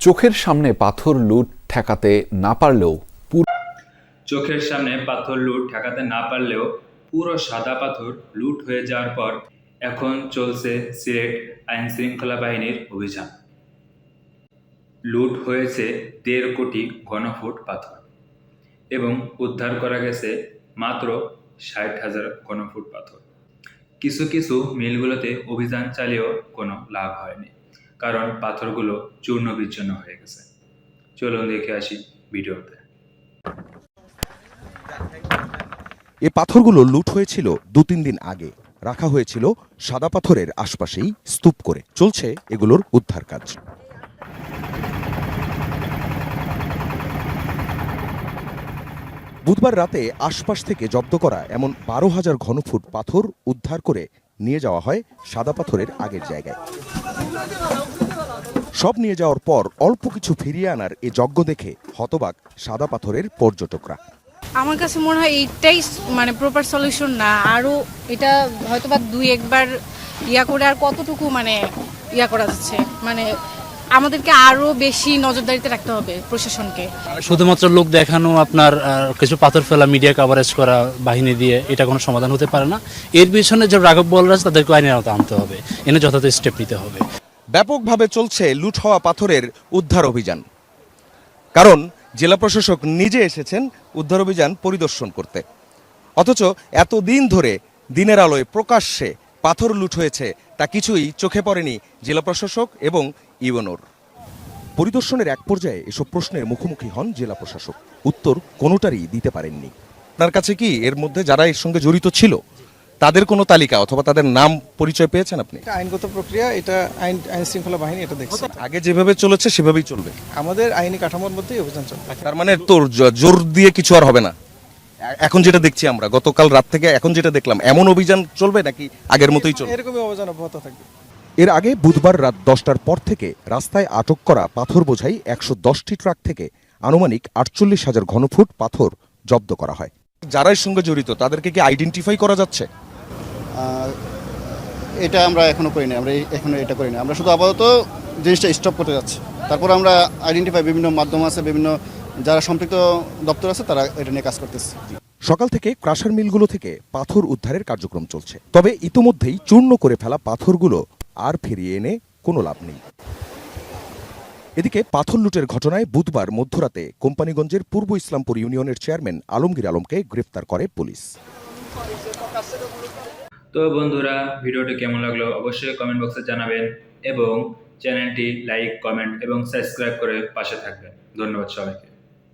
চোখের সামনে পাথর লুট ঠেকাতে না পারলেও চোখের সামনে পাথর লুট ঠেকাতে না পারলেও পুরো সাদা পাথর লুট হয়ে যাওয়ার পর এখন চলছে সিলেট আইন শৃঙ্খলা বাহিনীর অভিযান। লুট হয়েছে দেড় কোটি ঘনফুট পাথর এবং উদ্ধার করা গেছে মাত্র ষাট হাজার ঘনফুট পাথর। কিছু কিছু মিলগুলোতে অভিযান চালিয়েও কোনো লাভ হয়নি। কারণ পাথরগুলো চূর্ণ বিচ্ছিন্ন হয়ে গেছে। চলুন দেখে আসি ভিডিওতে। এ পাথরগুলো লুট হয়েছিল দু তিন দিন আগে। রাখা হয়েছিল সাদা পাথরের আশপাশেই স্তূপ করে। চলছে এগুলোর উদ্ধার কাজ। বুধবার রাতে আশপাশ থেকে জব্দ করা এমন বারো হাজার ঘনফুট পাথর উদ্ধার করে নিয়ে যাওয়া হয় সাদা পাথরের আগের জায়গায়। সব নিয়ে যাওয়ার পর অল্প কিছু ফিরিয়ে আনার এ যজ্ঞ দেখে হতবাক সাদা পাথরের পর্যটকরা। আমার কাছে মনে হয় এইটাই মানে প্রপার সলিউশন না। আরও এটা হয়তোবা দুই একবার ইয়া করে আর কতটুকু মানে ইয়া করা যাচ্ছে? মানে আমাদেরকে আরও বেশি নজরদারিতে রাখতে হবে প্রশাসনকে। শুধুমাত্র লোক দেখানো আপনার কিছু পাথর ফেলা মিডিয়া কাভারেজ করা বাহিনী দিয়ে এটা কোনো সমাধান হতে পারে না। এর পিছনে যে রাঘব বলরাজ তাদেরকে আইনের আওতা আনতে হবে। এনে যথাযথ স্টেপ নিতে হবে। ব্যাপকভাবে চলছে লুট হওয়া পাথরের উদ্ধার অভিযান। কারণ জেলা প্রশাসক নিজে এসেছেন উদ্ধার অভিযান পরিদর্শন করতে। অথচ এতদিন ধরে দিনের আলোয় প্রকাশ্যে পাথর লুট হয়েছে তা কিছুই চোখে পড়েনি জেলা প্রশাসক এবং ইউএনওর। পরিদর্শনের এক পর্যায়ে এসব প্রশ্নের মুখোমুখি হন জেলা প্রশাসক। উত্তর কোনোটারই দিতে পারেননি। আপনার কাছে কি এর মধ্যে যারা এর সঙ্গে জড়িত ছিল তাদের কোনো তালিকা অথবা তাদের নাম পরিচয় পেয়েছেন আপনি? আইনগত প্রক্রিয়া এটা আইন আইন শৃঙ্খলা বাহিনী এটা দেখছে। আগে যেভাবে চলেছে সেভাবেই চলবে। আমাদের আইনি কাঠামোর মধ্যেই অভিযান চলবে তার মানে তোর জোর দিয়ে কিছু আর হবে না? এখন যেটা দেখছি আমরা গতকাল রাত থেকে এখন যেটা দেখলাম এমন অভিযান চলবে নাকি আগের মতোই চলবে? এরকমই অভিযান অব্যাহত থাকবে। এর আগে বুধবার রাত দশটার পর থেকে রাস্তায় আটক করা পাথর বোঝাই একশো দশটি ট্রাক থেকে আনুমানিক আটচল্লিশ হাজার ঘনফুট পাথর জব্দ করা হয়। যারা এর সঙ্গে জড়িত তাদেরকে কি আইডেন্টিফাই করা যাচ্ছে? এটা আমরা এখনও করিনি আমরা এখনও এটা করিনি। আমরা শুধু আপাতত জিনিসটা স্টপ করতে যাচ্ছি। তারপর আমরা আইডেন্টিফাই বিভিন্ন মাধ্যম আছে বিভিন্ন যারা সম্পৃক্ত দপ্তর আছে তারা এটা নিয়ে কাজ করতেছে। সকাল থেকে ক্রাশার মিলগুলো থেকে পাথর উদ্ধারের কার্যক্রম চলছে। তবে ইতোমধ্যেই চূর্ণ করে ফেলা পাথরগুলো আর ফিরিয়ে এনে কোনো লাভ নেই। এদিকে পাথর লুটের ঘটনায় বুধবার মধ্যরাতে কোম্পানিগঞ্জের পূর্ব ইসলামপুর ইউনিয়নের চেয়ারম্যান আলমগীর আলমকে গ্রেফতার করে পুলিশ। তো বন্ধুরা, ভিডিওটি কেমন লাগল অবশ্যই কমেন্ট বক্সে জানাবেন এবং চ্যানেলটি লাইক কমেন্ট এবং সাবস্ক্রাইব করে পাশে থাকবেন। ধন্যবাদ সবাইকে।